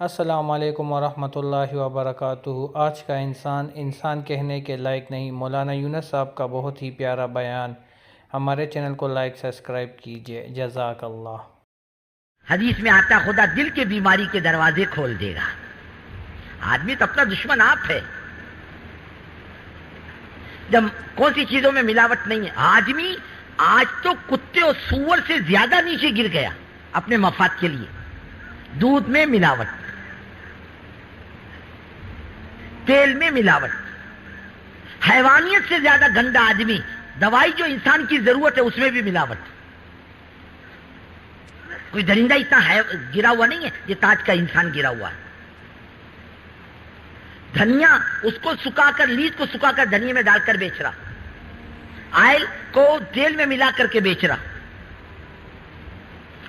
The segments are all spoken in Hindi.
असलकम वरहमतुल्लाहि वबरकातुहू। आज का इंसान इंसान कहने के लायक नहीं, मौलाना यूनस साहब का बहुत ही प्यारा बयान। हमारे चैनल को लाइक, सब्सक्राइब कीजिए। जजाक अल्लाह हदीस में आता खुदा दिल के बीमारी के दरवाजे खोल देगा। आदमी तो अपना दुश्मन आप है। जब कौन सी चीज़ों में मिलावट नहीं है? आदमी आज तो कुत्ते और सुअर से ज़्यादा नीचे गिर गया अपने मफाद के लिए। दूध में मिलावट। तेल में मिलावट। हैवानियत से ज़्यादा गंदा आदमी, दवाई जो इंसान की ज़रूरत है, उसमें भी मिलावट। कोई दरिंदा इतना है, गिरा हुआ नहीं है, ये ताज का इंसान गिरा हुआ है। धनिया उसको सुखाकर, लीज को सुखाकर धनिये में डालकर बेच रहा। आयल को तेल में मिला करके बेच रहा।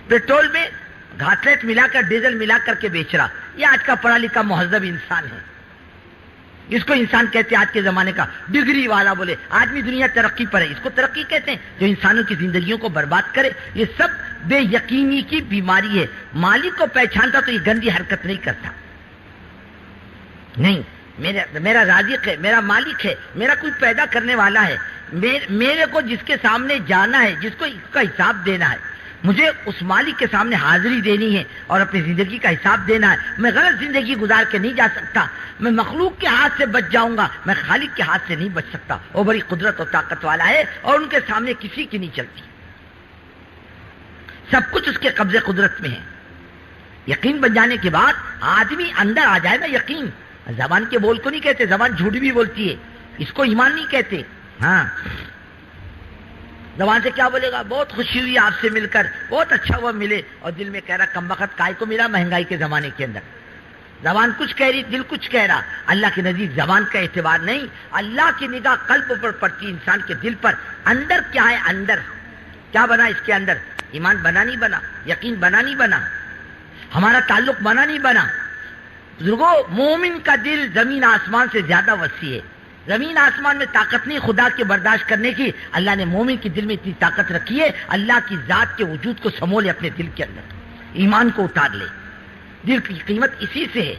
पेट्रोल में घाटलेट मिलाकर, डीजल मिला करके बेच रहा। यह आज का पढ़ा लिखा महजब इंसान है। इसको इंसान कहते हैं आज के जमाने का डिग्री वाला बोले आदमी दुनिया तरक्की पर है इसको तरक्की कहते हैं। जो इंसानों की जिंदगियों को बर्बाद करे ये सब बेयकीनी की बीमारी है। मालिक को पहचानता तो ये गंदी हरकत नहीं करता। नहीं मेरे मेरा राजिक है मेरा मालिक है मेरा कोई पैदा करने वाला है। मेरे, मेरे को जिसके सामने जाना है जिसको इसका हिसाब देना है मुझे उस मालिक के सामने हाजिरी देनी है और अपनी ज़िंदगी का हिसाब देना है। मैं गलत ज़िंदगी गुजार के नहीं जा सकता। मैं मखलूक के हाथ से बच जाऊँगा। मैं खालिक के हाथ से नहीं बच सकता। वो बड़ी कुदरत और ताकत वाला है और उनके सामने किसी की नहीं चलती। सब कुछ उसके कब्जे कुदरत में है। यकीन बन जाने के बाद आदमी अंदर आ जाए ना यकीन। जबान के बोल को नहीं कहते, जबान झूठ भी बोलती है। इसको ईमान नहीं कहते। हाँ। जबान से क्या बोलेगा? बहुत खुशी हुई आपसे मिलकर। बहुत अच्छा हुआ मिले। और दिल में कह रहा, कम वक्त काय को मिला महँगाई के जमाने के अंदर? जबान कुछ कह रही, दिल कुछ कह रहा, अल्लाह के नजीक जबान का एतबार नहीं। अल्लाह की निगाह कल्प पर पड़ती इंसान के दिल पर। अंदर क्या है? अंदर। क्या बना इसके अंदर? ईमान बना नहीं बना? यकीन बना नहीं बना? हमारा ताल्लुक बना नहीं बना? बुजुर्गो, मोमिन का दिल ज़मीन आसमान से ज़्यादा वसी है। ज़मीन आसमान में ताकत नहीं, खुदा के बर्दाश्त करने की। अल्लाह ने मोमिन के दिल में इतनी ताकत रखी है, अल्लाह की जात के वजूद को समोले अपने दिल के अंदर। ईमान को उतार ले। दिल की कीमत इसी से है।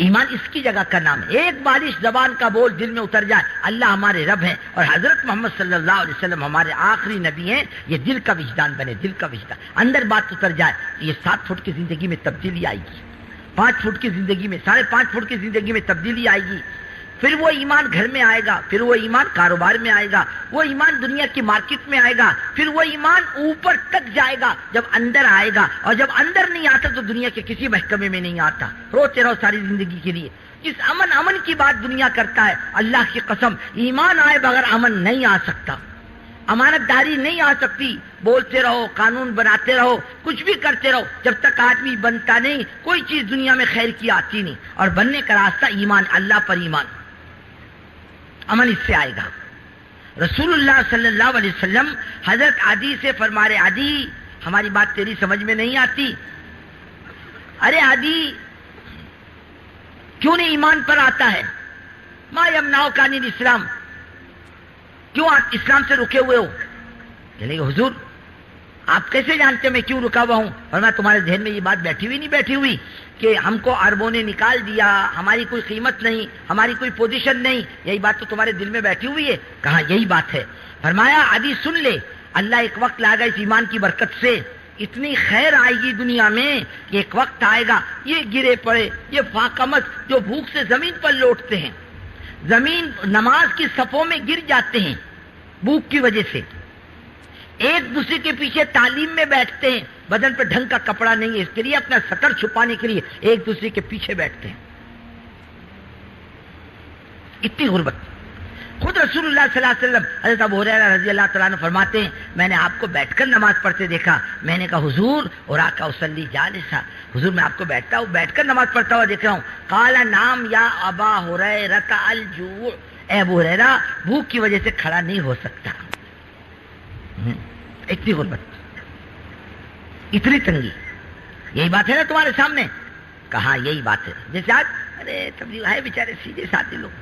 ईमान इसकी जगह का नाम है। एक बारिश जबान का बोल दिल में उतर जाए, अल्लाह हमारे रब हैं और हज़रत मोहम्मद सल्लल्लाहु अलैहि वसल्लम हमारे आखिरी नबी हैं। ये दिल का विजदान बने, दिल का विजदान। अंदर बात उतर जाए, ये सात फुट की ज़िंदगी में तब्दीली आएगी। पाँच फुट की ज़िंदगी में, साढ़े पाँच फुट की ज़िंदगी में तब्दीली आएगी। फिर वो ईमान घर में आएगा, फिर वो ईमान कारोबार में आएगा, वो ईमान दुनिया की मार्केट में आएगा, फिर वो ईमान ऊपर तक जाएगा, जब अंदर आएगा। और जब अंदर नहीं आता तो दुनिया के किसी महकमे में नहीं आता। रोते रहो सारी ज़िंदगी के लिए। जिस अमन अमन की बात दुनिया करता है, अल्लाह की कसम, ईमान आए बगैर अमन नहीं आ सकता। अमानतदारी नहीं आ सकती। बोलते रहो, कानून बनाते रहो, कुछ भी करते रहो, जब तक आदमी बनता नहीं, कोई चीज़ दुनिया में खैर की आती नहीं। और बनने का रास्ता ईमान, अल्लाह पर ईमान। अमन इससे आएगा। रसूलुल्लाह सल्लल्लाहु अलैहि वसल्लम, हज़रत आदि से फरमा रहे आदि, हमारी बात तेरी समझ में नहीं आती। अरे आदि, क्यों नहीं ईमान पर आता है? मा यमनाओ कानीन इस्लाम क्यों आप इस्लाम से रुके हुए हो? चलेंगे हुजूर, आप कैसे जानते मैं क्यों रुका हुआ हूँ? मैं तुम्हारे जहन में ये बात बैठी हुई, नहीं बैठी हुई, कि हमको अरबों ने निकाल दिया, हमारी कोई कीमत नहीं, हमारी कोई पोजीशन नहीं। यही बात तो तुम्हारे दिल में बैठी हुई है। कहा, यही बात है। फरमाया, आदि सुन ले, अल्लाह एक वक्त लाएगा इस ईमान की बरकत से। इतनी खैर आएगी दुनिया में एक वक्त आएगा, ये गिरे पड़े, ये फाकमत जो भूख से ज़मीन पर लौटते हैं। ज़मीन नमाज़ की सफों में गिर जाते हैं भूख की वजह से। एक दूसरे के पीछे तालीम में बैठते हैं, बदन पर ढंग का कपड़ा नहीं है, इसके लिए अपना सतर छुपाने के लिए एक दूसरे के पीछे बैठते हैं। इतनी गुर्बत। खुद रसूलुल्लाह सल्लल्लाहु अलैहि वसल्लम रज़ी अल्लाह तआला फरमाते हैं, मैंने आपको बैठकर नमाज़ पढ़ते देखा। मैंने कहा, हुजूर और आका उसली जालिसा। हुजूर, मैं आपको बैठता हूँ, बैठकर नमाज़ पढ़ता हुआ देख रहा हूँ। काला नाम या अबा हुरैरा अल जू। अबू हुरैरा, भूख की वजह से खड़ा नहीं हो सकता। इतनी गुर्बत। इतनी तंगी। यही बात है ना तुम्हारे सामने? कहा, यही बात है। जैसे आज, अरे, तबलीग है बेचारे, सीधे साधे लोग।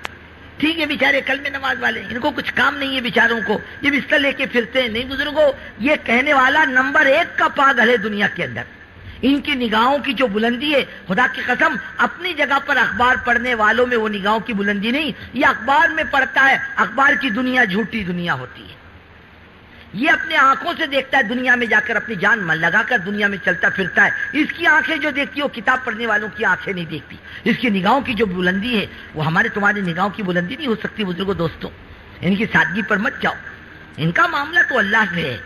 ठीक है, बेचारे कल में नमाज़ वाले, इनको कुछ काम नहीं है बेचारों को। ये बिस्तर लेके फिरते हैं। नहीं, बुजुर्गो, ये कहने वाला नंबर एक का पागल है दुनिया के अंदर। इनकी निगाहों की जो बुलंदी है, खुदा की कसम, अपनी जगह पर अखबार पढ़ने वालों में वो निगाहों की बुलंदी नहीं। ये अखबार में पढ़ता है, अखबार की दुनिया झूठी दुनिया होती है। ये अपने आँखों से देखता है, दुनिया में जाकर अपनी जान मन लगाकर दुनिया में चलता फिरता है। इसकी आँखें जो देखती है, वो किताब पढ़ने वालों की आँखें नहीं देखती। इसकी निगाहों की जो बुलंदी है, वो हमारे तुम्हारी निगाहों की बुलंदी नहीं हो सकती, बुजुर्गो, दोस्तों। इनकी सादगी पर मत जाओ। इनका मामला तो अल्लाह से है।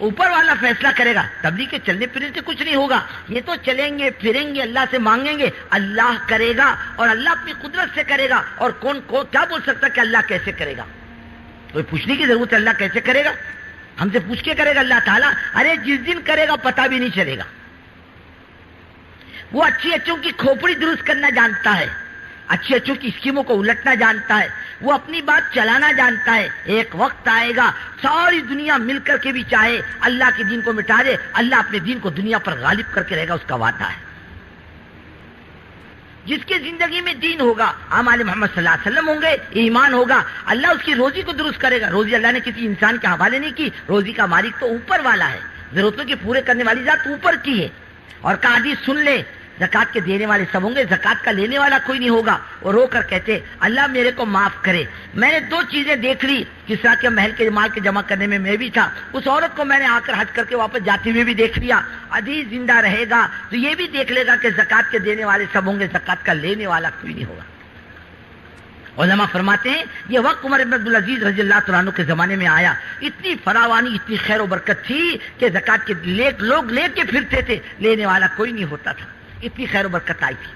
ऊपर वाला फैसला करेगा। तबली के चलने फिरने से कुछ नहीं होगा। ये तो चलेंगे, फिरेंगे, अल्लाह से मांगेंगे। अल्लाह करेगा और अल्लाह अपनी कुदरत से करेगा। और कौन को क्या बोल सकता कि अल्लाह कैसे करेगा? कोई पूछने की ज़रूरत है अल्लाह कैसे करेगा? हमसे पूछ के करेगा अल्लाह ताला, अरे जिस दिन करेगा पता भी नहीं चलेगा। वो अच्छी अच्छों की खोपड़ी दुरुस्त करना जानता है, अच्छी अच्छों की स्कीमों को उलटना जानता है, वो अपनी बात चलाना जानता है। एक वक्त आएगा, सारी दुनिया मिलकर के भी चाहे अल्लाह के दिन को मिटा दे, अल्लाह अपने दिन को दुनिया पर गालिब करके रहेगा, उसका वादा है। जिसके ज़िंदगी में दीन होगा आमाल मोहम्मद वसल्लम होंगे, ईमान होगा, अल्लाह उसकी रोजी को दुरुस्त करेगा। रोजी अल्लाह ने किसी इंसान के हवाले नहीं की, रोजी का मालिक तो ऊपर वाला है। जरूरतों की पूरे करने वाली जात ऊपर की है। और कादी सुन ले जक़ात के देने वाले सब होंगे जक़ात का लेने वाला कोई नहीं होगा। वो रो कर कहते अल्लाह मेरे को माफ़ करे। मैंने दो चीज़ें देख ली किसरा के महल के माल के जमा करने में मैं भी था। उस औरत को मैंने आकर हज करके वापस जाते हुए भी देख लिया। अभी ज़िंदा रहेगा तो ये भी देख लेगा कि जक़ात के देने वाले सब होंगे जक़ात का लेने वाला कोई नहीं होगा। ओलमा फरमाते हैं ये वक्त उमर इबन अब्दुल अज़ीज़ रज़ी अल्लाह के जमाने में आया। इतनी फरावानी इतनी खैर बरकत थी कि जक़ात के ले, लोग लेके फिरते थे। लेने वाला कोई नहीं होता था। इतनी खैर बरकत आई थी।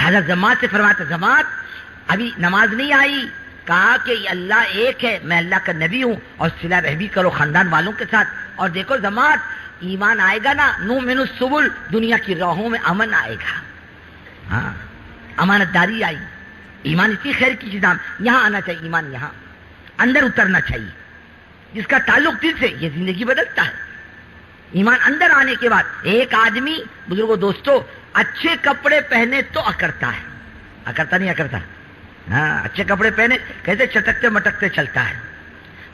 हज़रत जमात से फरमाते जमात, अभी नमाज़ नहीं आई। कहा कि अल्लाह एक है, मैं अल्लाह का नबी हूँ और सिला रहबी करो खानदान वालों के साथ। और देखो जमात, ईमान आएगा ना नू मिनु सुबुल, दुनिया की राहों में अमन आएगा। हाँ अमानतदारी आई। ईमान इतनी खैर की चीज़ यहाँ आना चाहिए, ईमान यहाँ। अंदर उतरना चाहिए। जिसका ताल्लुक दिल से ये ज़िंदगी बदलता है। ईमान अंदर आने के बाद एक आदमी, बुजुर्गो दोस्तों, अच्छे कपड़े पहने तो अकड़ता है। अकड़ता नहीं, अकड़ता। हाँ अच्छे कपड़े पहने कैसे चटकते मटकते चलता है।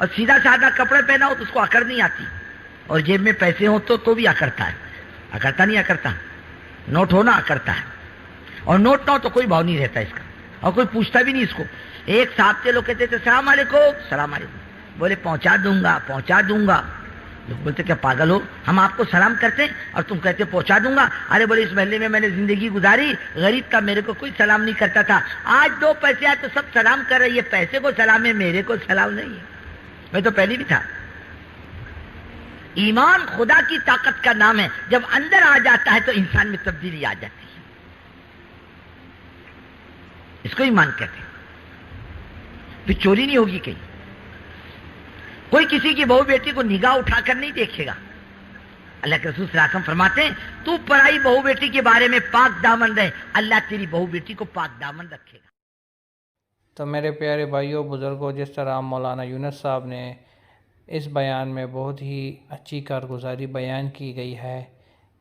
और सीधा साधा कपड़े पहना हो तो उसको अकड़ नहीं आती। और जेब में पैसे हो तो तो भी अकड़ता है। अकड़ता नहीं, अकड़ता। नोट हो ना अकड़ता है। और नोट ना हो तो कोई भाव नहीं रहता इसका। और कोई पूछता भी नहीं इसको। एक साहब के लोग कहते थे, सलाम वालेकुम सलाम वालेकुम बोले, पहुँचा दूँगा पहुँचा दूँगा। लोग बोलते, क्या पागल हो? हम आपको सलाम करते और तुम कहते, पहुँचा दूँगा। अरे बोले, इस महल्ले में मैंने ज़िंदगी गुजारी, गरीब का मेरे को कोई सलाम नहीं करता था। आज दो पैसे आए तो सब सलाम कर रहे ये पैसे को सलाम है, मेरे को सलाम नहीं है। मैं तो पहले भी था। ईमान खुदा की ताकत का नाम है। जब अंदर आ जाता है तो इंसान में तब्दीली आ जाती है। इसको ईमान कहते हैं। फिर चोरी नहीं होगी कहीं। कोई किसी की बहू बेटी को निगाह उठाकर नहीं देखेगा। अल्लाह के रसूल सलाम फरमाते हैं, तू पराई बहू बेटी के बारे में पाक दामन रहे, अल्लाह तेरी बहू बेटी को पाक दामन रखेगा। तो मेरे प्यारे भाइयों, बुज़ुर्गों, जिस तरह मौलाना यूनस साहब ने इस बयान में बहुत ही अच्छी कारगुजारी बयान की गई है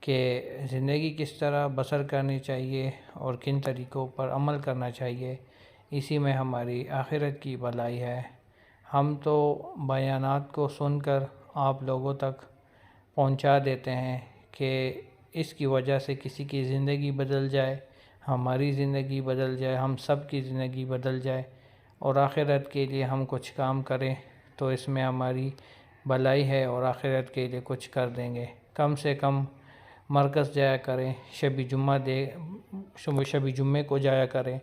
कि ज़िंदगी किस तरह बसर करनी चाहिए और किन तरीक़ों पर अमल करना चाहिए, इसी में हमारी आखिरत की भलाई है। हम तो बयानात को सुनकर आप लोगों तक पहुँचा देते हैं कि इसकी वजह से किसी की ज़िंदगी बदल जाए, हमारी ज़िंदगी बदल जाए, हम सब की ज़िंदगी बदल जाए और आखिरत के लिए हम कुछ काम करें तो इसमें हमारी भलाई है और आखिरत के लिए कुछ कर देंगे। कम से कम मरकज़ जाया करें, शबी जुम्मा दे, शबी जुम्मे को जाया करें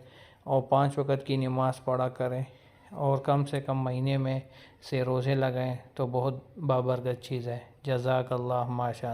और पाँच वक़्त की नमाज़ पढ़ा करें। और कम से कम महीने में से रोज़े लगाएँ तो बहुत बाबरकत चीज़ है। जज़ाक अल्लाह माशा